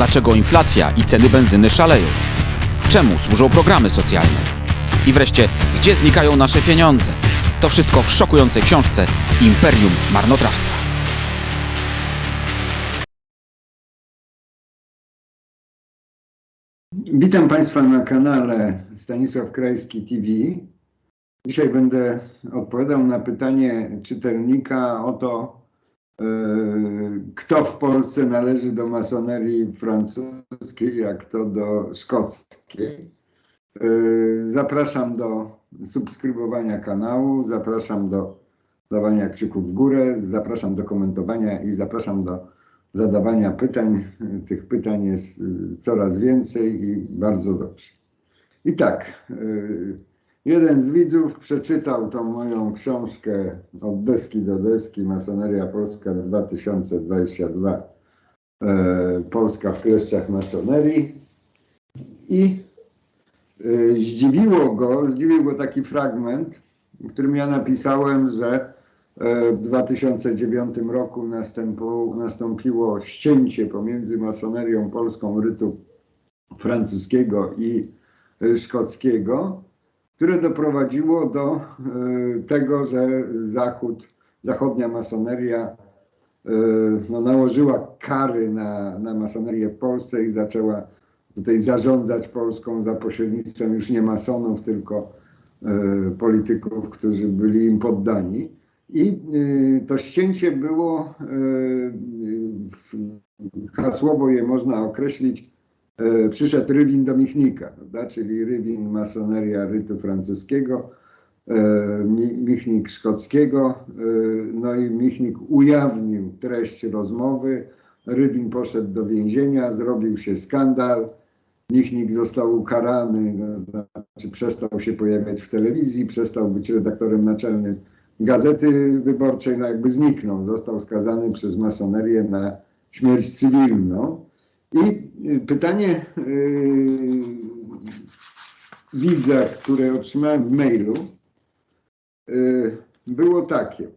Dlaczego inflacja i ceny benzyny szaleją? Czemu służą programy socjalne? I wreszcie, gdzie znikają nasze pieniądze? To wszystko w szokującej książce Imperium Marnotrawstwa. Witam Państwa na kanale Stanisław Krajski TV. Dzisiaj będę odpowiadał na pytanie czytelnika o to, e, kto w Polsce należy do masonerii francuskiej, a kto do szkockiej. E, Zapraszam do subskrybowania kanału, zapraszam do dawania kciuków w górę, zapraszam do komentowania i zapraszam do zadawania pytań. Tych pytań jest y, coraz więcej i bardzo dobrze. I tak, y, jeden z widzów przeczytał tą moją książkę od deski do deski Masoneria Polska 2022 e, Polska w kleszczach masonerii. I y, zdziwiło go, zdziwił go taki fragment, w którym ja napisałem, że E, W 2009 roku nastąpiło ścięcie pomiędzy masonerią polską rytu francuskiego i e, szkockiego, które doprowadziło do e, tego, że Zachód, zachodnia masoneria e, no, nałożyła kary na, na masonerię w Polsce i zaczęła tutaj zarządzać Polską za pośrednictwem już nie masonów, tylko e, polityków, którzy byli im poddani. I to ścięcie było, hasłowo je można określić, przyszedł Rywin do Michnika, prawda? czyli Rywin masoneria rytu francuskiego, Mi- Michnik szkockiego, y, no i Michnik ujawnił treść rozmowy, Rywin poszedł do więzienia, zrobił się skandal, Michnik został ukarany, znaczy przestał się pojawiać w telewizji, przestał być redaktorem naczelnym Gazety Wyborczej, no jakby zniknął. Został skazany przez masonerię na śmierć cywilną. I y, pytanie yy, widza, które otrzymałem w mailu, yy, było takie.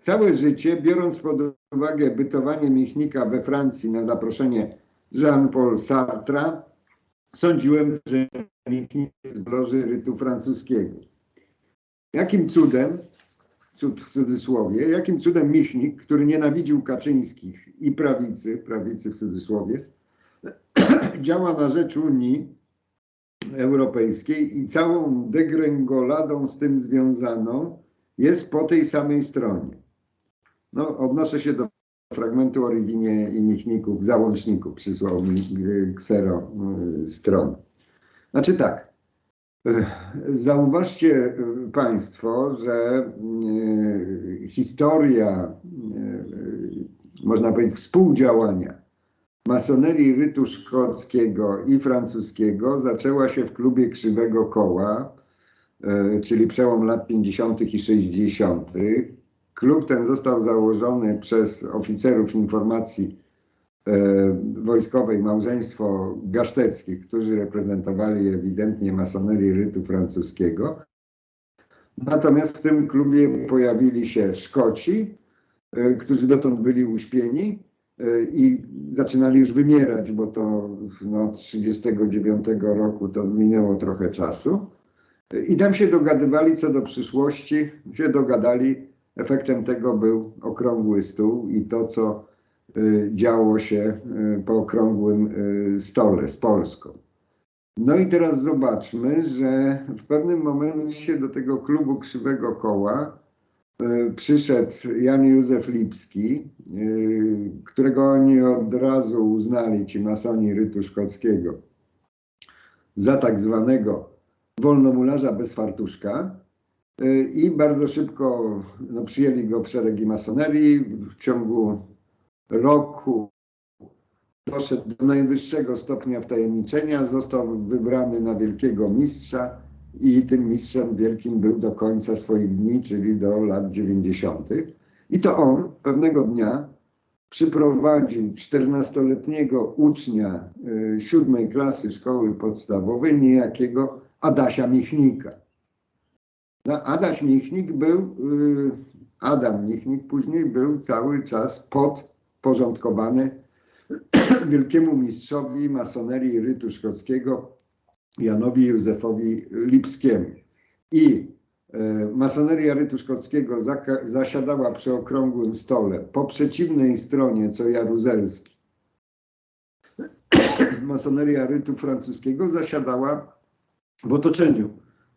Całe życie, biorąc pod uwagę bytowanie Michnika we Francji na zaproszenie Jean-Paul Sartra, sądziłem, że Michnik jest w loży rytu francuskiego. Jakim cudem, cud w cudzysłowie, jakim cudem Michnik, który nienawidził Kaczyńskich i prawicy, prawicy w cudzysłowie, działa na rzecz Unii Europejskiej i całą degrengoladą z tym związaną jest po tej samej stronie. No, odnoszę się do fragmentu o Rywinie i Michniku w załączniku, przysłał mi y, ksero y, stron. Znaczy tak, Zauważcie y, Państwo, że y, historia, y, można powiedzieć, współdziałania masonerii rytu szkockiego i francuskiego zaczęła się w klubie Krzywego Koła, czyli przełom lat 50. i 60. Klub ten został założony przez oficerów informacji wojskowej małżeństwo Gaszteckich, którzy reprezentowali ewidentnie masonerię rytu francuskiego. Natomiast w tym klubie pojawili się Szkoci, e, którzy dotąd byli uśpieni e, i zaczynali już wymierać, bo to no, 39 roku to minęło trochę czasu. E, I tam się dogadywali co do przyszłości, się dogadali. Efektem tego był okrągły stół i to, co działo się y, po okrągłym y, stole z Polską. No i teraz zobaczmy, że w pewnym momencie do tego klubu Krzywego Koła y, przyszedł Jan Józef Lipski, y, którego oni od razu uznali, ci masoni rytu szkockiego, za tak zwanego wolnomularza bez fartuszka. Y, I bardzo szybko no, przyjęli go w szeregi masonerii. W ciągu roku doszedł do najwyższego stopnia wtajemniczenia, został wybrany na wielkiego mistrza i tym mistrzem wielkim był do końca swoich dni, czyli do lat 90. I to on pewnego dnia przyprowadził 14-letniego ucznia y, siódmej klasy szkoły podstawowej, niejakiego Adasia Michnika. No, Adaś Michnik był, y, Adam Michnik później był cały czas podporządkowany wielkiemu mistrzowi masonerii rytu szkockiego Janowi Józefowi Lipskiemu. I e, masoneria rytu szkockiego zasiadała przy okrągłym stole po przeciwnej stronie co Jaruzelski. Masoneria rytu francuskiego zasiadała w otoczeniu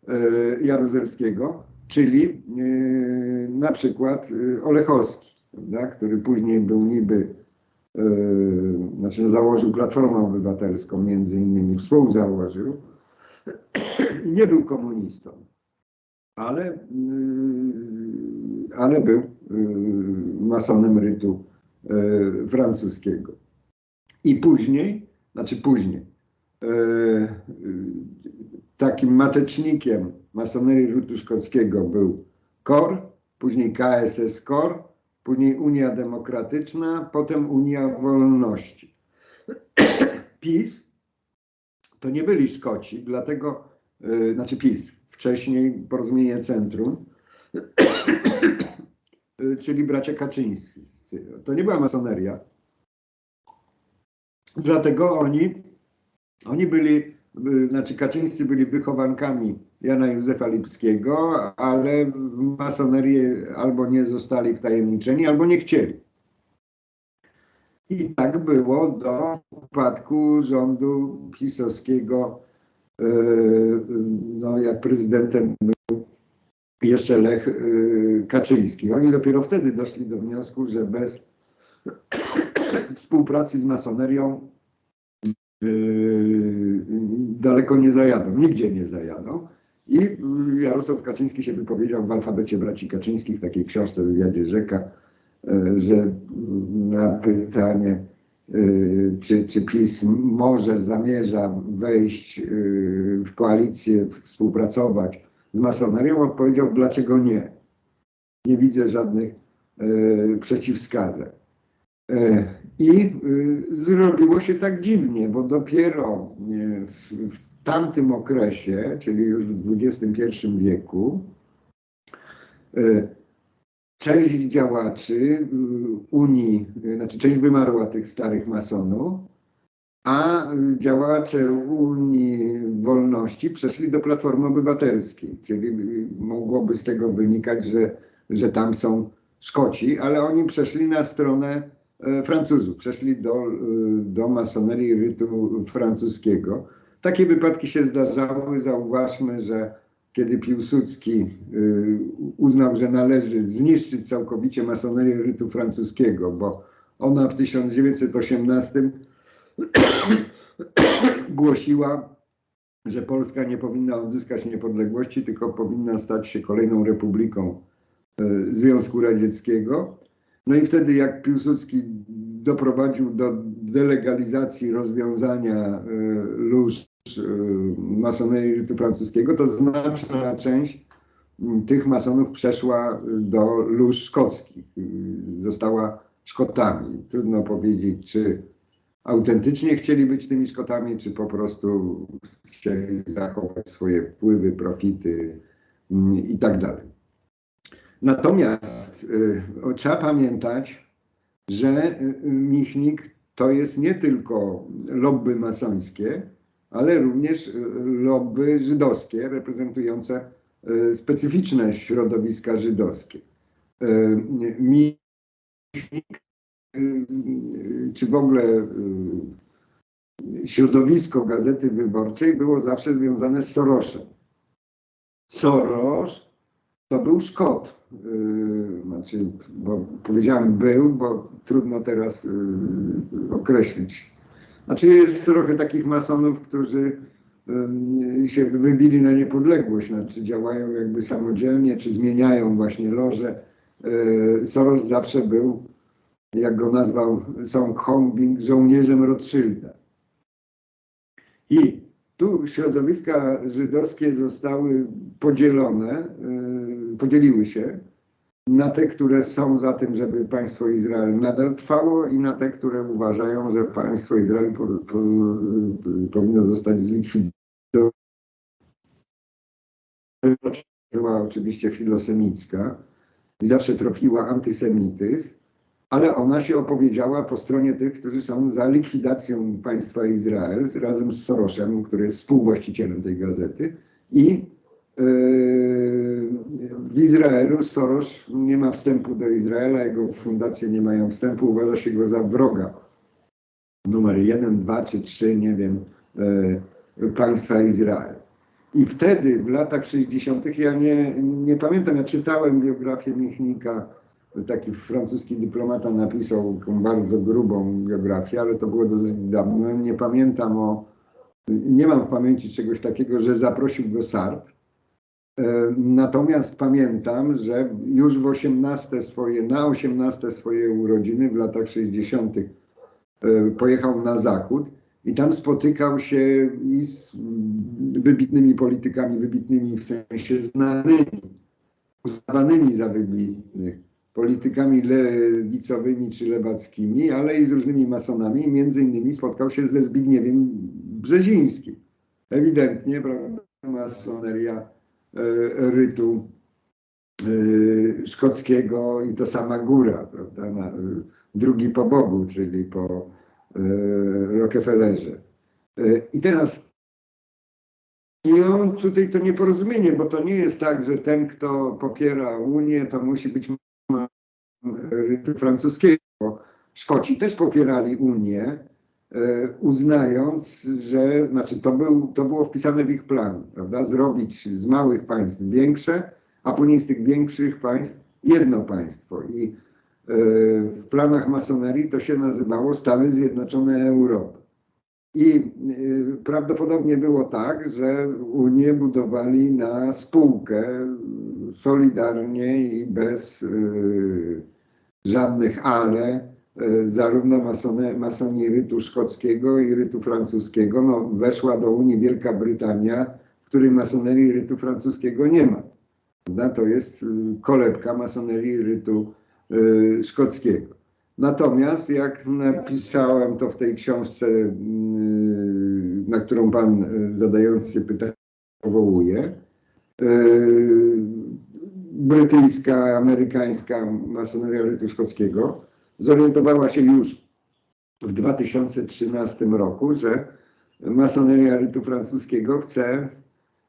e, Jaruzelskiego, czyli e, na przykład Olechowski, prawda, który później był niby, e, znaczy założył Platformę Obywatelską, między innymi współzałożył, i nie był komunistą, ale, y, ale był y, masonem rytu y, francuskiego. I później, znaczy później, takim matecznikiem masonerii rytu szkockiego był KOR, później KSS KOR, później Unia Demokratyczna, potem Unia Wolności. PiS to nie byli Szkoci, dlatego, y, znaczy PiS, wcześniej Porozumienie Centrum, y, czyli bracia Kaczyńscy. To nie była masoneria. Dlatego oni, oni byli, y, znaczy Kaczyńscy byli wychowankami Jana Józefa Lipskiego, ale w masonerię albo nie zostali wtajemniczeni, albo nie chcieli. I tak było do upadku rządu pisowskiego, e, no jak prezydentem był jeszcze Lech e, Kaczyński. Oni dopiero wtedy doszli do wniosku, że bez współpracy z masonerią e, daleko nie zajadą, nigdzie nie zajadą. I Jarosław Kaczyński się wypowiedział w alfabecie braci Kaczyńskich, w takiej książce wywiadzie Rzeka, e, że na pytanie, czy, czy PiS może, zamierza wejść w koalicję, współpracować z masonerią, odpowiedział, dlaczego nie. Nie widzę żadnych przeciwwskazań. I zrobiło się tak dziwnie, bo dopiero w, w tamtym okresie, czyli już w XXI wieku, e, część działaczy y, Unii, y, znaczy część wymarła tych starych masonów, a działacze Unii Wolności przeszli do Platformy Obywatelskiej, czyli mogłoby z tego wynikać, że, że tam są Szkoci, ale oni przeszli na stronę e, Francuzów, przeszli do, do masonerii rytu francuskiego. Takie wypadki się zdarzały. Zauważmy, że kiedy Piłsudski y, uznał, że należy zniszczyć całkowicie masonerię rytu francuskiego, bo ona w 1918 głosiła, że Polska nie powinna odzyskać niepodległości, tylko powinna stać się kolejną republiką y, Związku Radzieckiego. No i wtedy, jak Piłsudski doprowadził do delegalizacji rozwiązania y, lóż y, masonerii rytu francuskiego, to znaczna część tych masonów przeszła do lóż szkockich, y, została Szkotami. Trudno powiedzieć, czy autentycznie chcieli być tymi Szkotami, czy po prostu chcieli zachować swoje wpływy, profity i tak dalej. Natomiast y, trzeba pamiętać, że y, Michnik to jest nie tylko lobby masońskie, ale również y, lobby żydowskie reprezentujące y, specyficzne środowiska żydowskie. Y, Michnik, czy w ogóle środowisko Gazety Wyborczej było zawsze związane z Sorosem. Soros to był Szkot. Yy, znaczy, bo powiedziałem był, bo trudno teraz yy, określić. Znaczy jest trochę takich masonów, którzy yy, się wybili na niepodległość, znaczy działają jakby samodzielnie, czy zmieniają właśnie loże. Soros zawsze był, jak go nazwał Song Hongbing, żołnierzem Rothschilda. I tu środowiska żydowskie zostały podzielone, yy, podzieliły się na te, które są za tym, żeby państwo Izrael nadal trwało i na te, które uważają, że państwo Izrael po, po, powinno zostać zlikwidowane. Była oczywiście filosemicka i zawsze tropiła antysemityzm, ale ona się opowiedziała po stronie tych, którzy są za likwidacją państwa Izrael razem z Sorosem, który jest współwłaścicielem tej gazety i yy, w Izraelu Soros nie ma wstępu do Izraela, jego fundacje nie mają wstępu, uważa się go za wroga. Numer jeden, dwa czy trzy, nie wiem, yy, państwa Izrael. I wtedy, w latach 60., ja nie, nie pamiętam, ja czytałem biografię Michnika, taki francuski dyplomata napisał taką bardzo grubą biografię, ale to było dosyć dawno. Nie pamiętam o, nie mam w pamięci czegoś takiego, że zaprosił go Sartre. E, Natomiast pamiętam, że już w 18 swoje, na 18 swoje urodziny w latach 60. e, pojechał na zachód i tam spotykał się i z wybitnymi politykami, wybitnymi w sensie znanymi, uznawanymi za wybitnych, politykami lewicowymi czy lewackimi, ale i z różnymi masonami. Między innymi spotkał się ze Zbigniewem Brzezińskim. Ewidentnie, prawda, masoneria e, rytu e, szkockiego i to sama góra, prawda, na, e, drugi po Bogu, czyli po e, Rockefellerze. E, I teraz i on tutaj to nieporozumienie, bo to nie jest tak, że ten, kto popiera Unię, to musi być francuskiego. Szkoci też popierali Unię, e, uznając, że, znaczy to, był, to było wpisane w ich plan, prawda, zrobić z małych państw większe, a później z tych większych państw jedno państwo. I e, w planach masonerii to się nazywało Stany Zjednoczone Europy. I y, prawdopodobnie było tak, że Unię budowali na spółkę solidarnie i bez y, żadnych ale, y, zarówno masone, masonii rytu szkockiego i rytu francuskiego. No, weszła do Unii Wielka Brytania, w której masonerii rytu francuskiego nie ma. Prawda? To jest kolebka masonerii rytu szkockiego. Natomiast jak napisałem to w tej książce, yy, na którą pan yy, zadający pytanie powołuje, yy, brytyjska, amerykańska masoneria rytu szkockiego zorientowała się już w 2013 roku, że masoneria rytu francuskiego chce,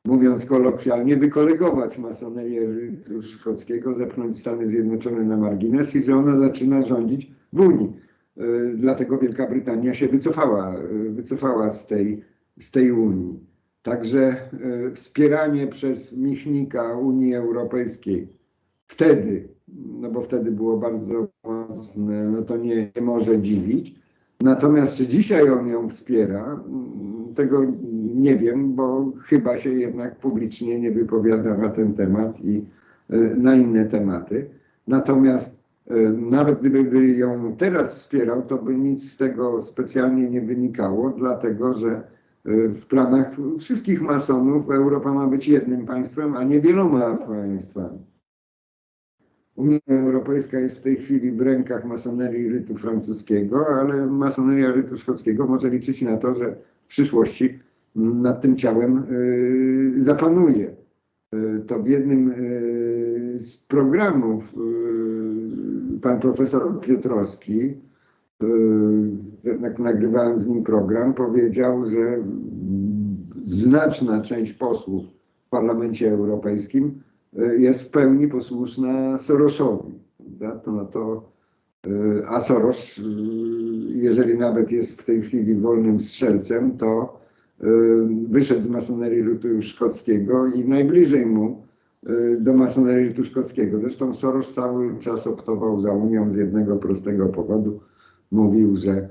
mówiąc kolokwialnie, wykolegować masonerię rytu szkockiego, zepchnąć Stany Zjednoczone na margines i że ona zaczyna rządzić w Unii. Y, Dlatego Wielka Brytania się wycofała, y, wycofała z tej, z tej Unii. Także y, wspieranie przez Michnika Unii Europejskiej wtedy, no bo wtedy było bardzo mocne, no to nie, nie może dziwić. Natomiast czy dzisiaj on ją wspiera, tego nie wiem, bo chyba się jednak publicznie nie wypowiada na ten temat i y, na inne tematy. Natomiast y, nawet gdyby ją teraz wspierał, to by nic z tego specjalnie nie wynikało, dlatego że y, w planach wszystkich masonów Europa ma być jednym państwem, a nie wieloma państwami. Unia Europejska jest w tej chwili w rękach masonerii rytu francuskiego, ale masoneria rytu szkockiego może liczyć na to, że w przyszłości nad tym ciałem y, zapanuje. Y, To w jednym y, z programów pan profesor Piotrowski, nagrywałem z nim program, powiedział, że znaczna część posłów w Parlamencie Europejskim jest w pełni posłuszna Sorosowi. To, no to, a Soros, jeżeli nawet jest w tej chwili wolnym strzelcem, to wyszedł z masonerii rytu szkockiego i najbliżej mu y, do masonerii rytu szkockiego. Zresztą Soros cały czas optował za Unią z jednego prostego powodu. Mówił, że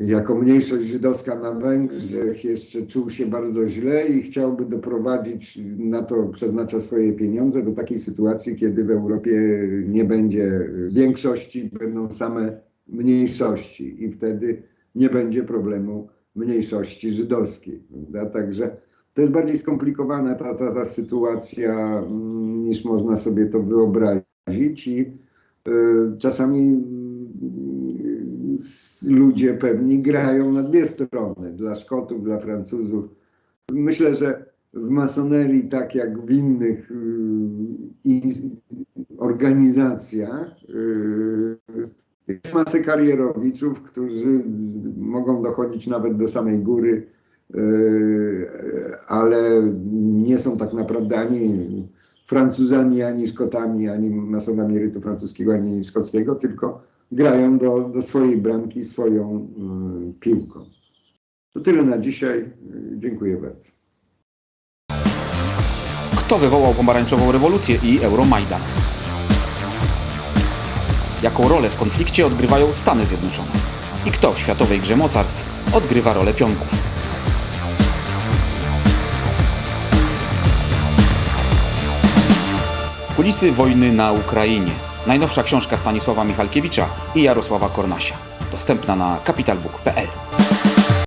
jako mniejszość żydowska na Węgrzech jeszcze czuł się bardzo źle i chciałby doprowadzić, na to przeznacza swoje pieniądze, do takiej sytuacji, kiedy w Europie nie będzie większości, będą same mniejszości i wtedy nie będzie problemu mniejszości żydowskiej. Prawda? Także to jest bardziej skomplikowana ta, ta, ta sytuacja mm, niż można sobie to wyobrazić i y, czasami s- ludzie pewni grają na dwie strony, dla Szkotów, dla Francuzów. Myślę, że w masonerii, tak jak w innych y, organizacjach, y, Jest masę karierowiczów, którzy mogą dochodzić nawet do samej góry, yy, ale nie są tak naprawdę ani Francuzami, ani Szkotami, ani masonami rytu francuskiego, ani szkockiego, tylko grają do, do swojej bramki swoją yy, piłką. To tyle na dzisiaj. Dziękuję bardzo. Kto wywołał pomarańczową rewolucję i Euromajdan? Jaką rolę w konflikcie odgrywają Stany Zjednoczone? I kto w światowej grze mocarstw odgrywa rolę pionków? Kulisy wojny na Ukrainie. Najnowsza książka Stanisława Michalkiewicza i Jarosława Kornasia. Dostępna na capitalbook.pl